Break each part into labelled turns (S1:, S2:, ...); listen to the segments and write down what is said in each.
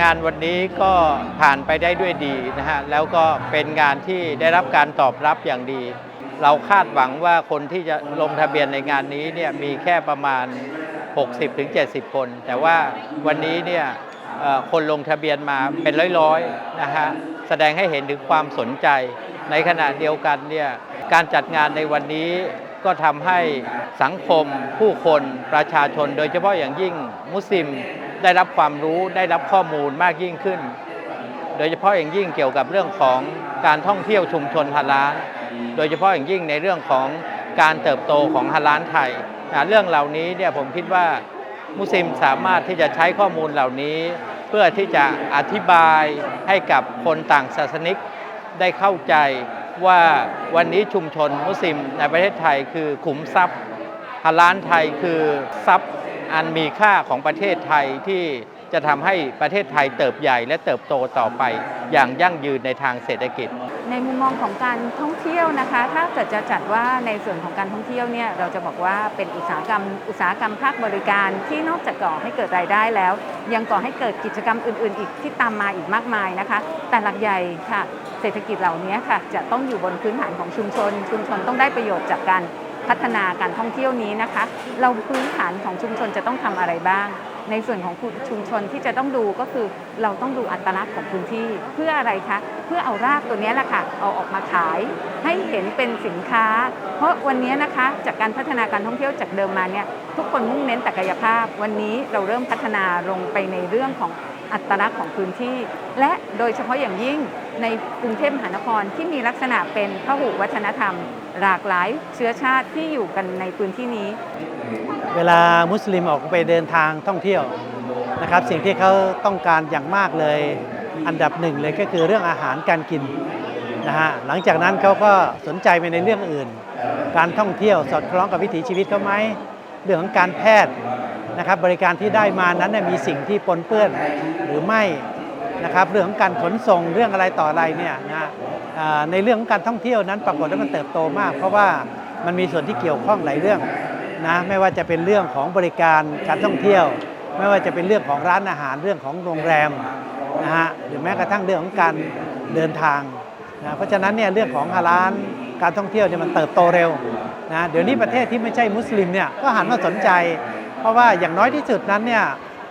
S1: งานวันนี้ก็ผ่านไปได้ด้วยดีนะฮะแล้วก็เป็นงานที่ได้รับการตอบรับอย่างดี เราคาดหวังว่าคนที่จะลงทะเบียนในงานนี้เนี่ยมีแค่ประมาณ 60-70 คน แต่ว่าวันนี้เนี่ยคนลงทะเบียนมาเป็นร้อยๆนะฮะแสดงให้เห็นถึงความสนใจ ในขณะเดียวกันเนี่ยการจัดงานในวันนี้ก็ทำให้สังคมผู้คนประชาชน โดยเฉพาะอย่างยิ่งมุสลิม ได้รับความรู้ได้รับข้อมูลมากยิ่งขึ้น โดยเฉพาะอย่างยิ่งเกี่ยวกับเรื่องของการท่องเที่ยวชุมชนฮาลาลโดยเฉพาะอย่างยิ่งในเรื่องของการเติบโตของฮาลาลไทยนะเรื่องเหล่านี้เนี่ยผมคิดว่ามุสลิมสามารถที่จะใช้ข้อมูลเหล่านี้ เพื่อที่จะอธิบายให้กับคนต่างศาสนิกได้เข้าใจว่าวันนี้ชุมชนมุสลิมในประเทศไทยคือขุมทรัพย์ฮาลาลไทยคือทรัพย์ อันมีค่าของประเทศไทยที่จะทำให้ประเทศไทยเติบใหญ่และเติบโตต่อไป อย่างยั่งยืนในทางเศรษฐกิจ
S2: ในมุมมองของการท่องเที่ยวนะคะ ถ้าเกิดจะจัดว่าในส่วนของการท่องเที่ยวเนี่ยเราจะบอกว่าเป็นอุตสาหกรรม อุตสาหกรรมภาคบริการที่นอกจากก่อให้เกิดรายได้แล้ว ยังก่อให้เกิดกิจกรรมอื่น ๆ อีกที่ตามมาอีกมากมายนะคะ แต่หลักใหญ่ค่ะ เศรษฐกิจเหล่านี้ค่ะ จะต้องอยู่บนพื้นฐานของชุมชน ชุมชนต้องได้ประโยชน์จากการ พัฒนาการท่องเที่ยวนี้นะคะ เราพื้นฐานของชุมชนจะต้องทำอะไรบ้าง ในส่วนของชุมชนที่จะต้องดูก็คือเราต้องดูอัตลักษณ์ของพื้นที่เพื่ออะไรคะ เพื่อเอารากตัวนี้แหละค่ะเอาออกมาขาย ให้เห็นเป็นสินค้า เพราะวันนี้นะคะจากการพัฒนาการท่องเที่ยวจากเดิมมาเนี่ยทุกคนมุ่งเน้นแต่กายภาพ วันนี้เราเริ่มพัฒนาลงไปในเรื่องของ อัตลักษณ์ของพื้นที่ และโดยเฉพาะอย่างยิ่งในกรุงเทพมหานครที่มีลักษณะเป็นพหุวัฒนธรรม หลากหลายเชื้อชาติที่อยู่กันในพื้นที่นี้
S3: เวลามุสลิมออกไปเดินทางท่องเที่ยวนะครับ สิ่งที่เขาต้องการอย่างมากเลย อันดับหนึ่งเลยก็คือเรื่องอาหารการกินนะฮะหลังจากนั้นเขาก็สนใจไปในเรื่องอื่น การท่องเที่ยวสอดคล้องกับวิถีชีวิตเขาไหม เรื่องของการแพทย์นะครับบริการที่ได้มานั้นเนี่ยมีสิ่งที่ปนเปื้อนหรือไม่นะครับเรื่องของการขนส่งเรื่องอะไรต่ออะไรเนี่ยนะในเรื่องของการท่องเที่ยวนั้นปรากฏว่ามันเติบโตมาก เพราะว่ามันมีส่วนที่เกี่ยวข้องหลายเรื่องนะไม่ว่าจะเป็นเรื่องของบริการการท่องเที่ยว ไม่ว่าจะเป็นเรื่องของร้านอาหารเรื่องของโรงแรมนะฮะหรือแม้กระทั่งเรื่องของการเดินทางนะเพราะฉะนั้นเนี่ยเรื่องของร้าน การท่องเที่ยวเนี่ยมันเติบโตเร็วนะเดี๋ยวนี้ประเทศที่ไม่ใช่มุสลิมเนี่ยก็หันมาสนใจ เพราะว่าอย่างน้อยที่สุดนั้นเนี่ย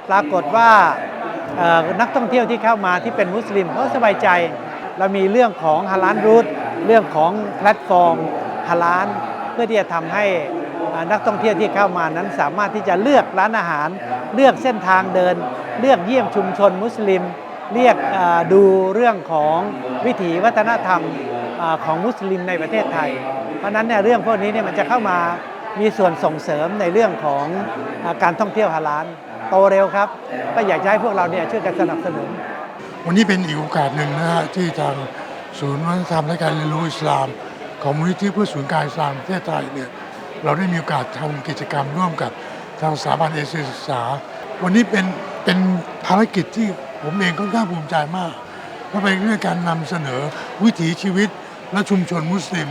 S3: ปรากฏว่านักท่องเที่ยวที่เข้ามาที่เป็นมุสลิมเขาสบายใจ เรามีเรื่องของฮาลานรูทเรื่องของแพลตฟอร์มฮาลานเพื่อที่จะทำให้นักท่องเที่ยวที่เข้ามานั้นสามารถที่จะเลือกร้านอาหาร เลือกเส้นทางเดิน เลือกเยี่ยมชุมชนมุสลิม เรียกดูเรื่องของวิถีวัฒนธรรม ของมุสลิมในประเทศไทย เพราะนั้นเนี่ยเรื่องพวกนี้เนี่ยมันจะเข้ามามีส่วนส่งเสริมในเรื่องของอการท่องเที่ยวฮาลาลโตเร็วครับ ก็อยากให้พวกเราเนี่ยช่วยกันสนับสนุน
S4: วันนี้เป็นอีกโอกาสหนึ่งนะฮะที่ทางศูนย์วัฒนธรรมและการเรียนรู้อิสลาม ของมูลนิธิเพื่อศูนย์การอิสลามประเทศไทยเนี่ยเราได้มีโอกาสทำกิจกรรมร่วมกับทางสถาบันเอเชียศึกษา วันนี้เป็นเป็นภารกิจที่ผมเองค่อนข้างภูมิใจมากเพราะเป็นเรื่องการนำเสนอวิถีชีวิต และชุมชนมุสลิม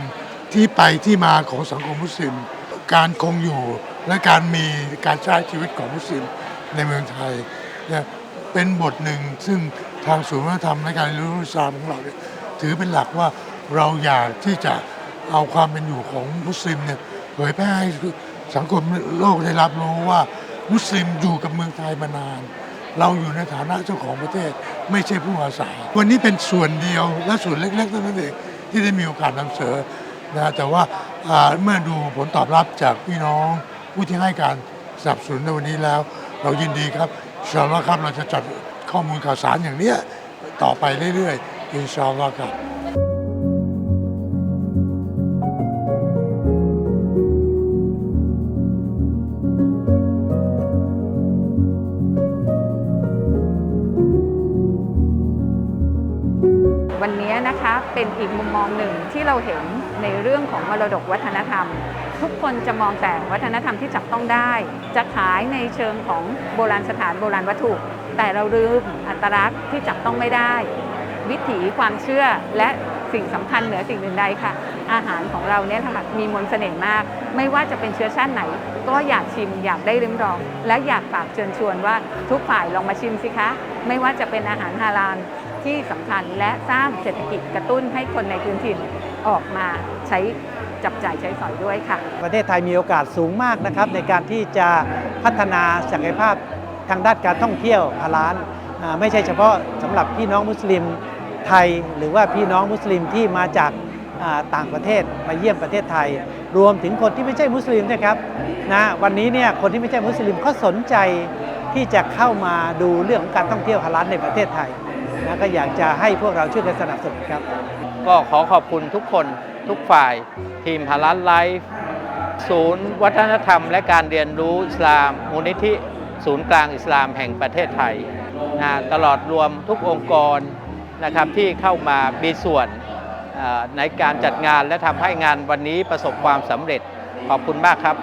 S4: ที่ไปที่มาของสังคมมุสลิม การคงอยู่และการมีการใช้ชีวิตของมุสลิมในเมืองไทยเนี่ยเป็นบทหนึ่งซึ่งทางศูนย์วัฒนธรรมและการเรียนรู้อิสลามของเราเนี่ยถือเป็นหลักว่าเราอยากที่จะเอาความเป็นอยู่ของมุสลิมเนี่ยเผยแพร่ให้สังคมโลกได้รับรู้ว่ามุสลิมอยู่กับเมืองไทยมานาน เราอยู่ในฐานะเจ้าของประเทศ ไม่ใช่ผู้อาศัย วันนี้เป็นส่วนเดียวและส่วนเล็กๆเท่านั้นเอง ที่ได้มีโอกาสนำเสนอนะแต่ว่าเมื่อดูผลตอบรับจากพี่น้องผู้ที่ให้การสนับสนุนในวันนี้แล้ว เรายินดีครับอินชาอัลลอฮ์ครับเราจะจัดข้อมูลข่าวสารอย่างเนี้ยต่อไปเรื่อยๆอินชาอัลลอฮ์ครับ
S2: นะคะเป็นอีกมุมมองหนึ่งที่เราเห็นในเรื่องของมรดกวัฒนธรรม ทุกคนจะมองแต่วัฒนธรรมที่จับต้องได้ จะขายในเชิงของโบราณสถานโบราณวัตถุ แต่เราลืมอัตลักษณ์ที่จับต้องไม่ได้ วิถีความเชื่อและสิ่งสำคัญเหนือสิ่งอื่นใดค่ะ อาหารของเราเนี่ยทำมีมนต์เสน่ห์มาก ไม่ว่าจะเป็นเชื้อชาติไหน ก็อยากชิมอยากได้ริมรอง และอยากฝากเชิญชวนว่าทุกฝ่ายลองมาชิมสิคะ ไม่ว่าจะเป็นอาหารฮาลาลที่สำคัญและสร้างเศรษฐกิจกระตุ้นให้คนในพื้นถิ่นออกมาใช้จับจ่ายใช้สอยด้วยค่ะ
S3: ประเทศไทยมีโอกาสสูงมากนะครับ ในการที่จะพัฒนาศักยภาพทางด้านการท่องเที่ยวฮาลาลไม่ใช่เฉพาะสำหรับพี่น้องมุสลิมไทย หรือว่าพี่น้องมุสลิมที่มาจากต่างประเทศมาเยี่ยมประเทศไทย รวมถึงคนที่ไม่ใช่มุสลิมนะครับนะวันนี้เนี่ยคนที่ไม่ใช่มุสลิมก็สนใจ ที่จะเข้ามาดูเรื่องของการท่องเที่ยวฮาลาลในประเทศไทยนะก็อยากจะให้พวกเราช่วยกันสนับสนุนครับ
S1: ก็ขอขอบคุณทุกคนทุกฝ่าย ทีมฮาลันไลฟ์ศูนย์วัฒนธรรม และการเรียนรู้อิสลามมูลนิธิศูนย์กลางอิสลามแห่งประเทศไทยนะตลอดรวมทุกองค์กรนะครับที่เข้ามามีส่วนในการจัดงานและทำให้งานวันนี้ประสบความสำเร็จขอบคุณมากครับ